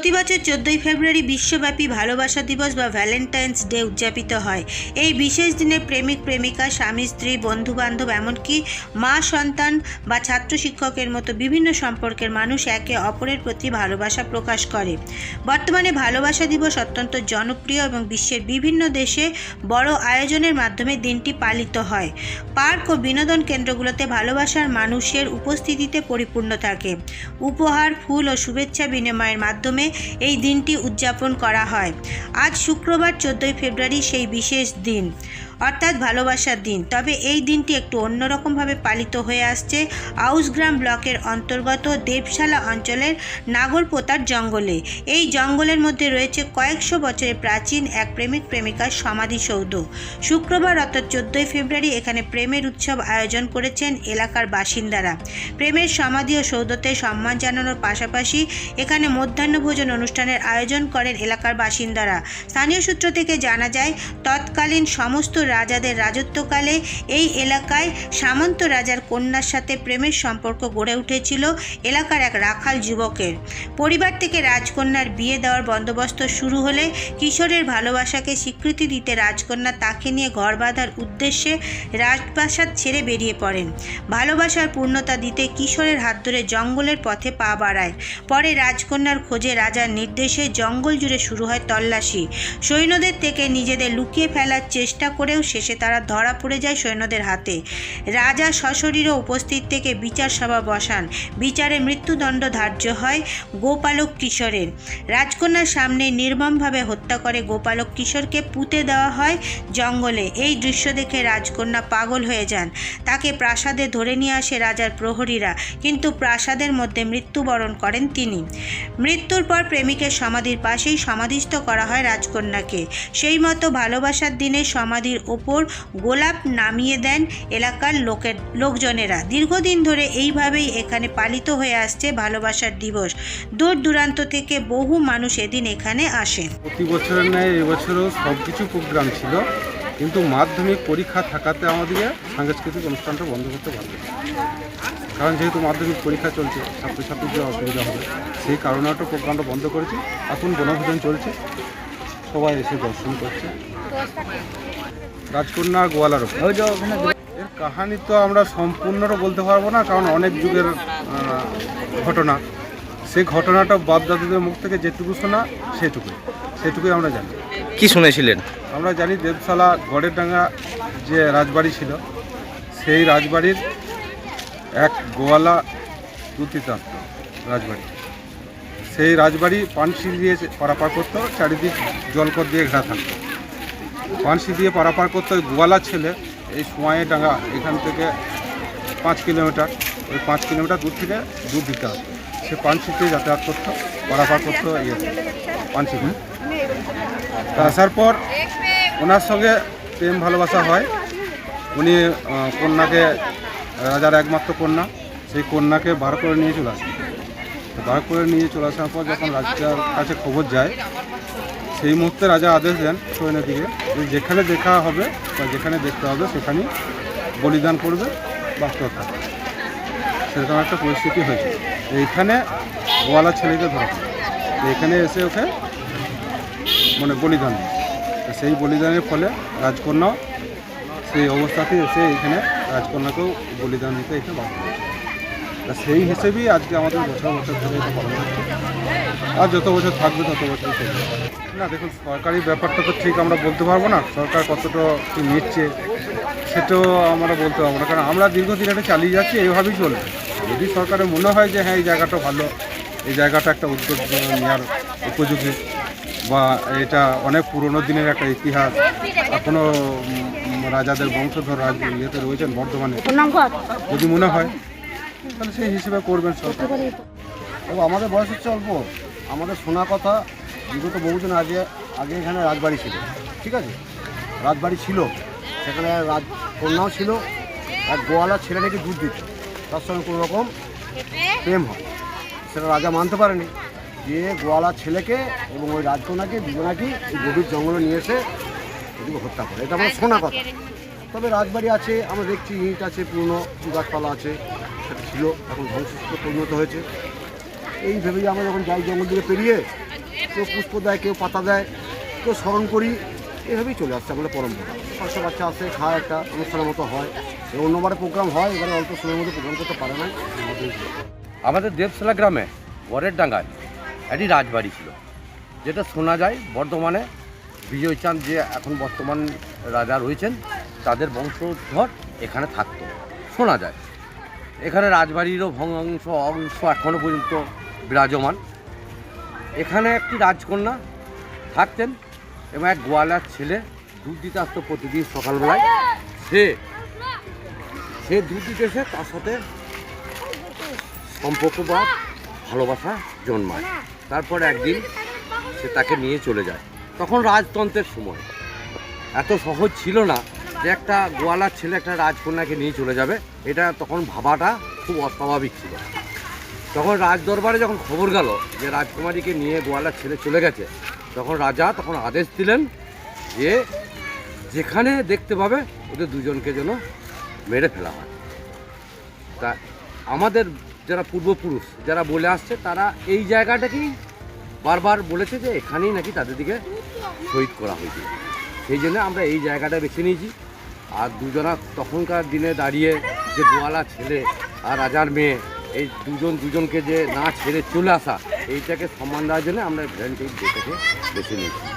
প্রতি বছর চোদ্দোই ফেব্রুয়ারি বিশ্বব্যাপী ভালোবাসা দিবস বা ভ্যালেন্টাইন্স ডে উদযাপিত হয়। এই বিশেষ দিনে প্রেমিক, প্রেমিকা, স্বামী, স্ত্রী বন্ধু বান্ধব এমনকি মা, সন্তান বা ছাত্র শিক্ষকের মতো বিভিন্ন সম্পর্কের মানুষ একে অপরের প্রতি ভালোবাসা প্রকাশ করে। বর্তমানে ভালোবাসা দিবস অত্যন্ত জনপ্রিয় এবং বিশ্বের বিভিন্ন দেশে বড় আয়োজনের মাধ্যমে দিনটি পালিত হয়। পার্ক ও বিনোদন কেন্দ্রগুলোতে ভালোবাসার মানুষের উপস্থিতিতে পরিপূর্ণ থাকে। উপহার, ফুল ও শুভেচ্ছা বিনিময়ের মাধ্যমে এই দিনটি উদযাপন করা হয়। আজ শুক্রবার চোদ্দোই ফেব্রুয়ারি সেই বিশেষ দিন। অর্থাৎ ভালোবাসার দিন। তবে এই দিনটি একটু অন্যরকমভাবে পালিত হয়ে আসছে। আউসগ্রাম ব্লকের অন্তর্গত দেবশালা অঞ্চলের নাগরপোতার জঙ্গলে। এই জঙ্গলের মধ্যে রয়েছে কয়েকশো বছরের প্রাচীন এক প্রেমিক প্রেমিকার সমাধিসৌধ। শুক্রবার অর্থাৎ চোদ্দোই ফেব্রুয়ারি এখানে প্রেমের উৎসব আয়োজন করেছেন এলাকার বাসিন্দারা। প্রেমের সমাধি ও সৌধতে সম্মান জানানোর পাশাপাশি এখানে মধ্যাহ্নভোজন অনুষ্ঠানের আয়োজন করেন এলাকার বাসিন্দারা। স্থানীয় সূত্র থেকে জানা যায়, তৎকালীন সমস্ত রাজাদের রাজত্বকালে এই এলাকায় সামন্ত রাজার কন্যার সাথে প্রেমের সম্পর্ক গড়ে উঠেছিল এলাকার এক রাখাল যুবকের। পরিবার থেকে রাজকন্যার বিয়ে দেওয়ার বন্দোবস্ত শুরু হলে কিশোরের ভালোবাসাকে স্বীকৃতি দিতে রাজকন্যা তাকে নিয়ে ঘর বাঁধার উদ্দেশ্যে রাজপ্রাসাদ ছেড়ে বেরিয়ে পড়েন। ভালোবাসার পূর্ণতা দিতে কিশোরের হাত ধরে জঙ্গলের পথে পা বাড়ায়। পরে রাজকন্যার খোঁজে রাজার নির্দেশে জঙ্গল জুড়ে শুরু হয় তল্লাশি। সৈন্যদের থেকে নিজেদের লুকিয়ে ফেলার চেষ্টা করেও শেষে তারা ধরা পড়ে যায় সৈন্যদের হাতে। রাজা সশরীরে উপস্থিত থেকে বিচার সভা বসান। বিচারে মৃত্যুদণ্ড ধার্য হয় গোপালক কিশোরের। রাজকন্যার সামনে নির্মমভাবে হত্যা করে গোপালক কিশোরকে পুঁতে দেওয়া হয় জঙ্গলে। এই দৃশ্য দেখে রাজকন্যা পাগল হয়ে যান। তাকে প্রাসাদে ধরে নিয়ে আসে রাজার প্রহরীরা, কিন্তু প্রাসাদের মধ্যে মৃত্যুবরণ করেন তিনি। মৃত্যুর পর প্রেমিকের সমাধির পাশেই সমাধিস্থ করা হয় রাজকন্যাকে। সেই মতো ভালোবাসার দিনে সমাধির ওপর গোলাপ নামিয়ে দেন এলাকার লোকের, লোকজনেরা। দীর্ঘদিন ধরে এইভাবেই এখানে পালিত হয়ে আসছে ভালোবাসার দিবস। দূর দূরান্ত থেকে বহু মানুষ এদিন এখানে আসেন। প্রতি বছরের ন্যায় এবছরও সব কিছু প্রোগ্রাম ছিল, কিন্তু মাধ্যমিক পরীক্ষা থাকাতে আমাদেরকে সাংস্কৃতিক অনুষ্ঠানটা বন্ধ করতে পারবে কারণ যেহেতু মাধ্যমিক পরীক্ষা চলছে, ছাত্রছাত্রীদের অসুবিধা হবে, সেই কারণে একটা প্রোগ্রামটা বন্ধ করেছি। এখন বনভোজন চলছে, সবাই এসে দর্শন করছে। রাজকন্যা গোয়ালার ওপর এর কাহানি তো আমরা সম্পূর্ণটা বলতে পারব না কারণ অনেক যুগের ঘটনা। সেই ঘটনাটা বাপ দাদুদের মুখ থেকে যেটুকু শোনা সেটুকুই। সেটুকুই আমরা জানি। কি শুনেছিলেন? আমরা জানি দেবশালা গড়ের ডাঙ্গা যে রাজবাড়ি ছিল সেই রাজবাড়ির এক গোয়ালা থাকত রাজবাড়ি। সেই রাজবাড়ি পানসি দিয়ে পারাপার করতো চারিদিক জলকর দিয়ে ঘেরা থাকতো। পানসি দিয়ে পারাপার করতো ওই গোয়ালা ছেলে, এই সোয়াই ডাঙ্গা, এখান থেকে পাঁচ কিলোমিটার, ওই পাঁচ কিলোমিটার দূর থেকে দুধ দিতে হতো সে পানসিতে যাতায়াত করতো, পারাপার করতো ইয়ে পানসিতে তা আসার পর ওনার সঙ্গে প্রেম ভালোবাসা হয়। উনি কন্যাকে, রাজার একমাত্র কন্যা, সেই কন্যাকে বার করে নিয়ে চলে আসেন তো বার করে নিয়ে চলে আসার পর যখন রাজার কাছে খবর যায়, সেই মুহূর্তে রাজা আদেশ দেন সৈন্যদিকে যে যেখানে দেখা হবে বা যেখানে দেখতে হবে সেখানেই বলিদান করবে বা হত্যা করবে। সেরকম একটা পরিস্থিতি হয়েছে। এইখানে গোয়ালা ছেলেকে ধরা এখানে এসে ওকে মানে বলিদান সেই বলিদানের ফলে রাজকন্যা সেই অবস্থাতে এসে এখানে রাজকন্যাকেও বলিদান দিতে এখানে বাধ্য হয়েছে। সেই হিসেবেই আজকে আমাদের বছর বছর ধরে এটা হচ্ছে। আর যত বছর থাকবে তত বছর চলবে। না দেখুন সরকারি ব্যাপারটা তো ঠিক আমরা বলতে পারব না। সরকার কতটা কি নিচ্ছে সেটাও আমরা বলতে পারব না। কারণ আমরা দীর্ঘদিন এটা চালিয়ে যাচ্ছি এইভাবেই চলবে। যদি সরকারের মনে হয় যে হ্যাঁ এই জায়গাটা ভালো এই জায়গাটা একটা উদ্যোগ নেওয়ার উপযোগী বা এটা অনেক পুরনো দিনের একটা ইতিহাস এখনও রাজাদের বংশধর রাজ ইয়েতে রয়েছেন বর্ধমানে। যদি মনে হয় তাহলে সেই হিসেবে করবেন তবে আমাদের বয়স হচ্ছে অল্প। আমাদের শোনা কথা, বিগত বহুদিন আগে আগে এখানে রাজবাড়ি ছিল, ঠিক আছে? রাজবাড়ি ছিল, সেখানে রাজ, কন্যাও ছিল এক গোয়ালা ছেলে নাকি দুধ দিত। তার সঙ্গে কোনো রকম প্রেম হয়। সেটা রাজা মানতে পারেনি। দিয়ে গোয়ালা ছেলেকে এবং ওই রাজকন্যাকে দুজনাকে এই গভীর জঙ্গলে নিয়ে এসে ওদিকে হত্যা করে। এটা আমার শোনা কথা। তবে রাজবাড়ি আছে, আমরা দেখছি, ইট আছে, পুরনো গাছপালা আছে। সেটা ছিল, এখন ধ্বংসস্তূপে পরিণত হয়েছে। এই ভেবেই আমরা যখন যাই জঙ্গল দিকে পেরিয়ে, কেউ পুষ্প দেয়, কেউ পাতা দেয়, কেউ স্মরণ করি, এভাবেই চলে আসছে আমাদের পরম্পরা। পাঁচশো বাচ্চা আসে খায় একটা, অনুষ্ঠানের মতো হয়। অন্যবারে প্রোগ্রাম হয়, এবারে অল্প সময়ের মধ্যে প্রোগ্রাম করতে পারে না। আমাদের দেবশালা গ্রামে, বরের ডাঙ্গায়, একটি রাজবাড়ি ছিল। যেটা শোনা যায়, বর্ধমানে বিজয়চাঁদ যে এখন বর্তমান রাজা রয়েছেন, তাদের বংশধর এখানে থাকতো। শোনা যায়। এখানে রাজবাড়িরও ভগ্নাংশ অংশ এখনও পর্যন্ত বিরাজমান। এখানে একটি রাজকন্যা থাকতেন এবং এক গোয়ালার ছেলে দুধ দিতে আসতো প্রতিদিন সকালবেলায়। সে সে দুধ দিতে এসে তার সাথে সম্পর্ক বা ভালোবাসা জন্মায়। তারপর একদিন সে তাকে নিয়ে চলে যায়। তখন রাজতন্ত্রের সময়। এত সহজ ছিল না যে একটা গোয়ালার ছেলে একটা রাজকন্যাকে নিয়ে চলে যাবে, এটা তখন ভাবাটা খুব অস্বাভাবিক ছিল। তখন রাজ দরবারে যখন খবর গেল যে রাজকুমারীকে নিয়ে গোয়ালার ছেলে চলে গেছে, তখন রাজা তখন আদেশ দিলেন যে যেখানে দেখতে পাবে ওদের দুজনকে যেন মেরে ফেলা হয়। তা আমাদের যারা পূর্বপুরুষ, যারা বলে আসছে, তারা এই জায়গাটাকেই বারবার বলেছে যে এখানেই নাকি তাদের দিকে শহীদ করা হয়েছে। সেই জন্য আমরা এই জায়গাটা বেছে নিয়েছি। আর দুজনা তখনকার দিনে দাঁড়িয়ে যে গোয়ালা ছেলে আর রাজার মেয়ে, এই দুজন দুজনকে যে না ছেড়ে চলে আসা, এইটাকে সম্মান দেওয়ার জন্য আমরা ভ্যালেন্টাইন ডেটাকে বেছে নিয়েছি।